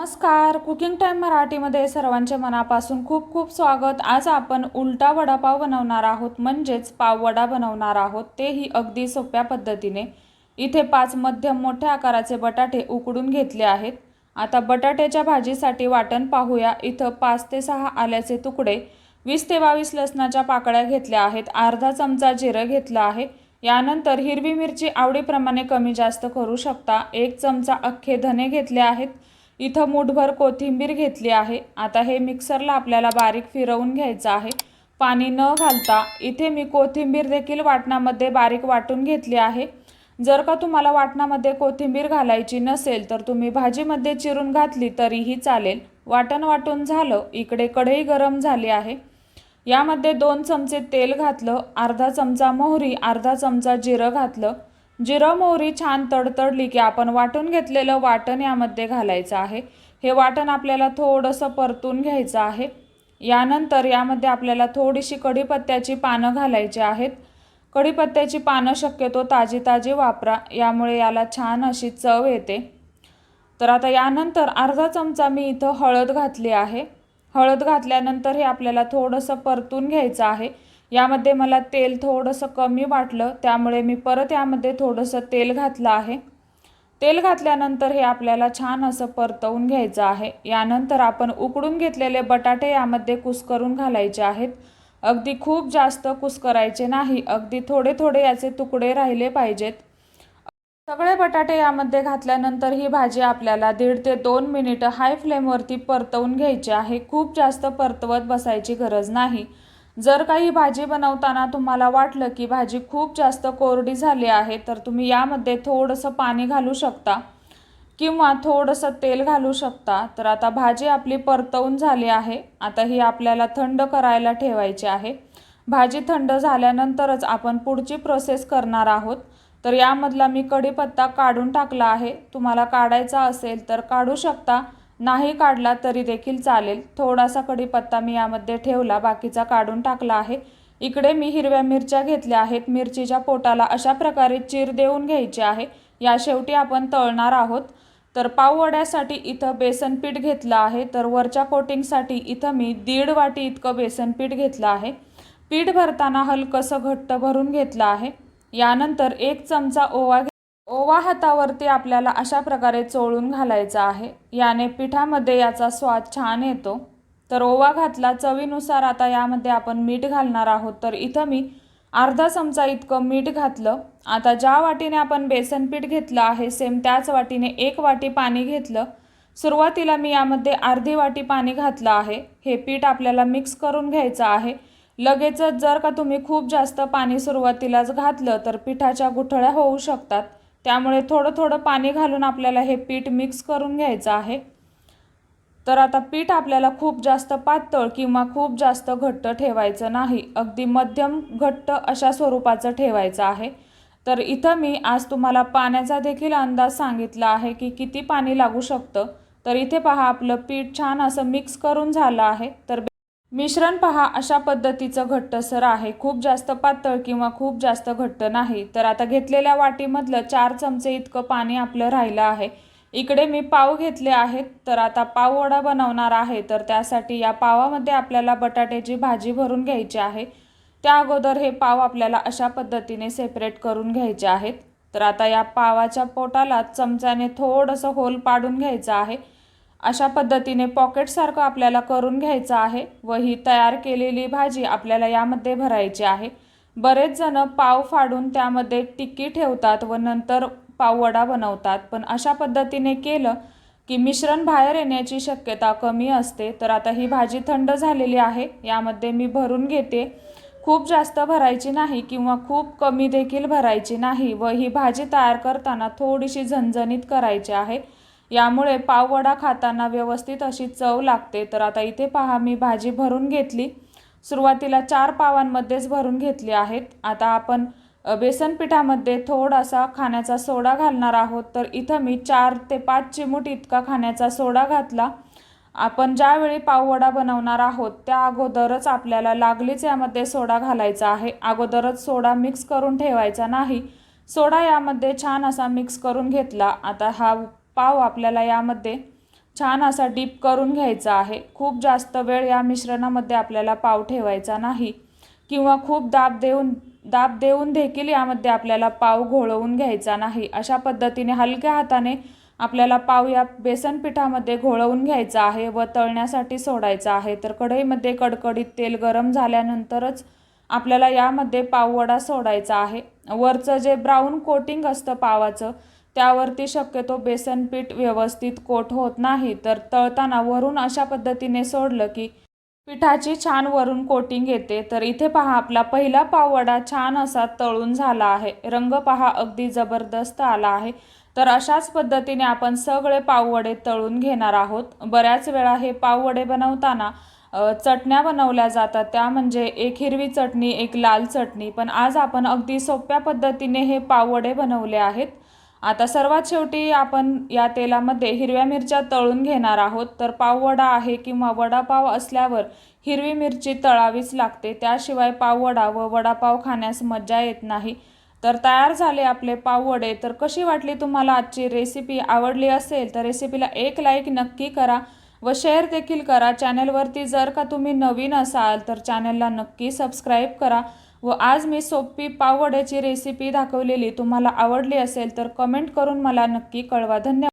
नमस्कार. Cooking time मराठीमध्ये सर्वांचे मनापासून खूप खूप स्वागत. आज आपण उलटा वडापाव बनवणार आहोत म्हणजेच पाववडा बनवणार आहोत. तेही अगदी सोप्या पद्धतीने. इथे पाच मध्यम मोठ्या आकाराचे बटाटे उकडून घेतले आहेत. आता बटाट्याच्या भाजीसाठी वाटण पाहूया. इथं पाच ते सहा आल्याचे तुकडे वीस ते बावीस लसणाच्या पाकळ्या घेतल्या आहेत. अर्धा चमचा जिरं घेतलं आहे. यानंतर हिरवी मिरची आवडीप्रमाणे कमी जास्त करू शकता. एक चमचा अख्खे धने घेतले आहेत. इथं मूठभर कोथिंबीर घेतली आहे. आता हे मिक्सरला आपल्याला बारीक फिरवून घ्यायचं आहे. पाणी न घालता इथे मी कोथिंबीर देखील वाटणामध्ये बारीक वाटून घेतली आहे. जर का तुम्हाला वाटणामध्ये कोथिंबीर घालायची नसेल तर तुम्ही भाजीमध्ये चिरून घातली तरीही चालेल. वाटण वाटून झालं इकडे कढई गरम झाली आहे. यामध्ये दोन चमचे तेल घातलं अर्धा चमचा मोहरी अर्धा चमचा जिरं घातलं. जिरं मोहरी छान तडतडली की आपण वाटून घेतलेलं वाटण यामध्ये घालायचं आहे. हे वाटण आपल्याला थोडंसं परतून घ्यायचं आहे. यानंतर यामध्ये आपल्याला थोडीशी कढीपत्त्याची पानं घालायची आहेत. कढीपत्त्याची पानं शक्यतो ताजी ताजी वापरा यामुळे याला छान अशी चव येते. तर आता यानंतर अर्धा चमचा मी इथं हळद घातली आहे. हळद घातल्यानंतर हे आपल्याला थोडंसं परतून घ्यायचं आहे. यामध्ये मला तेल थोडंसं कमी वाटलं त्यामुळे मी परत यामध्ये थोडंसं तेल घातलं आहे. तेल घातल्यानंतर हे आपल्याला छान असं परतवून घ्यायचं आहे. यानंतर आपण उकडून घेतलेले बटाटे यामध्ये कुस्करून घालायचे आहेत. अगदी खूप जास्त कुस्करायचे नाही अगदी थोडे थोडे याचे तुकडे राहिले पाहिजेत. सगळे बटाटे यामध्ये घातल्यानंतर ही भाजी आपल्याला दीड ते दोन मिनिटं हाय फ्लेमवरती परतवून घ्यायची आहे. खूप जास्त परतवत बसायची गरज नाही. जर काही भाजी बनवताना तुम्हाला वाटलं की भाजी खूप जास्त कोरडी झाली आहे तर तुम्ही यामध्ये थोडंसं पाणी घालू शकता किंवा थोडंसं तेल घालू शकता. तर आता भाजी आपली परतवून झाली आहे. आता ही आपल्याला थंड करायला ठेवायची आहे. भाजी थंड झाल्यानंतरच आपण पुढची प्रोसेस करणार आहोत. तर यामधला मी कढीपत्ता काढून टाकला आहे. तुम्हाला काढायचा असेल तर काढू शकता. नाही काढला तरी देखील चालेल. थोडासा कढीपत्ता मी यामध्ये ठेवला बाकीचा काढून टाकला आहे. इकडे मी हिरव्या मिरच्या घेतल्या आहेत. मिरचीच्या पोटाला अशा प्रकारे चीर देऊन घ्यायची आहे. या शेवटी आपण तळणार आहोत. तर पाववड्यासाठी इथं बेसन पीठ घेतलं आहे. तर वरच्या कोटिंगसाठी इथं मी दीड वाटी इतकं बेसन पीठ घेतलं आहे. पीठ भरताना हलकंसं घट्ट भरून घेतलं आहे. यानंतर एक चमचा ओवा ओवा हातावरती आपल्याला अशा प्रकारे चोळून घालायचा आहे. याने पिठामध्ये याचा स्वाद छान येतो. तर ओवा घातला चवीनुसार आता यामध्ये आपण मीठ घालणार आहोत. तर इथं मी अर्धा चमचा इतकं मीठ घातलं. आता ज्या वाटीने आपण बेसन पीठ घेतलं आहे सेम त्याच वाटीने एक वाटी पाणी घेतलं. सुरुवातीला मी यामध्ये अर्धी वाटी पाणी घातलं आहे. हे पीठ आपल्याला मिक्स करून घ्यायचं आहे. लगेचच जर का तुम्ही खूप जास्त पाणी सुरुवातीलाच घातलं तर पिठाच्या गुठळ्या होऊ शकतात. त्यामुळे थोडं थोडं पाणी घालून आपल्याला हे पीठ मिक्स करून घ्यायचं आहे. तर आता पीठ आपल्याला खूप जास्त पातळ किंवा खूप जास्त घट्ट ठेवायचं नाही. अगदी मध्यम घट्ट अशा स्वरूपाचं ठेवायचं आहे. तर इथं मी आज तुम्हाला पाण्याचा देखील अंदाज सांगितला आहे की किती पाणी लागू शकतं. तर इथे पहा आपलं पीठ छान असं मिक्स करून झालं आहे. तर मिश्रण पहा अशा पद्धतीचं घट्टसर आहे. खूप जास्त पातळ किंवा खूप जास्त घट्ट नाही. तर आता घेतलेल्या वाटीमधलं चार चमचे इतकं पाणी आपलं राहिलं आहे. इकडे मी पाव घेतले आहेत तर आता पाव वडा बनवणार आहे. तर त्यासाठी या पावामध्ये आपल्याला बटाट्याची भाजी भरून घ्यायची आहे. त्या अगोदर हे पाव आपल्याला अशा पद्धतीने सेपरेट करून घ्यायचे आहेत. तर आता या पावाच्या पोटाला चमच्याने थोडंसं होल पाडून घ्यायचं आहे. अशा पद्धतीने पॉकेटसारखं आपल्याला करून घ्यायचं आहे. व ही तयार केलेली भाजी आपल्याला यामध्ये भरायची आहे. बरेच जण पाव फाडून त्यामध्ये टिक्की ठेवतात व नंतर पाववडा बनवतात. पण अशा पद्धतीने केलं की मिश्रण बाहेर येण्याची शक्यता कमी असते. तर आता ही भाजी थंड झालेली आहे. यामध्ये मी भरून घेते. खूप जास्त भरायची नाही किंवा खूप कमी देखील भरायची नाही. व ही भाजी तयार करताना थोडीशी झणझणीत करायची आहे. यामुळे पाववडा खाताना व्यवस्थित अशी चव लागते. तर आता इथे पहा मी भाजी भरून घेतली. सुरुवातीला चार पावांमध्येच भरून घेतली आहेत. आता आपण बेसन पिठामध्ये थोडासा खाण्याचा सोडा घालणार आहोत. तर इथं मी चार ते पाच चिमूट इतका खाण्याचा सोडा घातला. आपण ज्यावेळी पाववडा बनवणार आहोत त्या अगोदरच आपल्याला लागलीच यामध्ये सोडा घालायचा आहे. अगोदरच सोडा मिक्स करून ठेवायचा नाही. सोडा यामध्ये छान असा मिक्स करून घेतला. आता हा पाव आपल्याला यामध्ये छान असा डीप करून घ्यायचा आहे. खूप जास्त वेळ या मिश्रणामध्ये आपल्याला पाव ठेवायचा नाही. किंवा खूप दाब देऊन दाब देऊन देखील यामध्ये आपल्याला पाव घोळवून घ्यायचा नाही. अशा पद्धतीने हलक्या हाताने आपल्याला पाव या बेसन पिठामध्ये घोळवून घ्यायचा आहे व तळण्यासाठी सोडायचा आहे. तर कढईमध्ये कडकडीत तेल गरम झाल्यानंतरच आपल्याला यामध्ये पाववडा सोडायचा आहे. वरचं जे ब्राऊन कोटिंग असतं पावाचं त्यावरती शक्यतो बेसन पीठ व्यवस्थित कोट होत नाही तर तळताना वरून अशा पद्धतीने सोडलं की पिठाची छान वरून कोटिंग येते. तर इथे पहा आपला पहिला पाववडा छान असा तळून झाला आहे. रंग पहा अगदी जबरदस्त आला आहे. तर अशाच पद्धतीने आपण सगळे पाववडे तळून घेणार आहोत. बऱ्याच वेळा हे पाववडे बनवताना चटण्या बनवल्या जातात. त्या म्हणजे एक हिरवी चटणी एक लाल चटणी. पण आज आपण अगदी सोप्या पद्धतीने हे पाववडे बनवले आहेत. आता सर्वात शेवटी आपण या तेलामध्ये हिरव्या मिरच्या तळून घेणार आहोत. तर पाववडा आहे किंवा वडापाव असल्यावर हिरवी मिरची तळावीच लागते. त्याशिवाय पाववडा व वडापाव खाण्यास मज्जा येत नाही. तर तयार झाले आपले पाववडे तर कशी वाटली तुम्हाला आजची रेसिपी आवडली असेल तर रेसिपीला एक लाईक नक्की करा व शेअर देखील करा. चॅनलवरती जर का तुम्ही नवीन असाल तर चॅनलला नक्की सबस्क्राईब करा. व आज मी सोपी पाववड्याची रेसिपी दाखवलेली तुम्हाला आवडली असेल तर कमेंट करून मला नक्की कळवा. धन्यवाद.